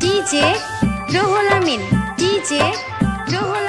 DJ রোহল Amin DJ রোহল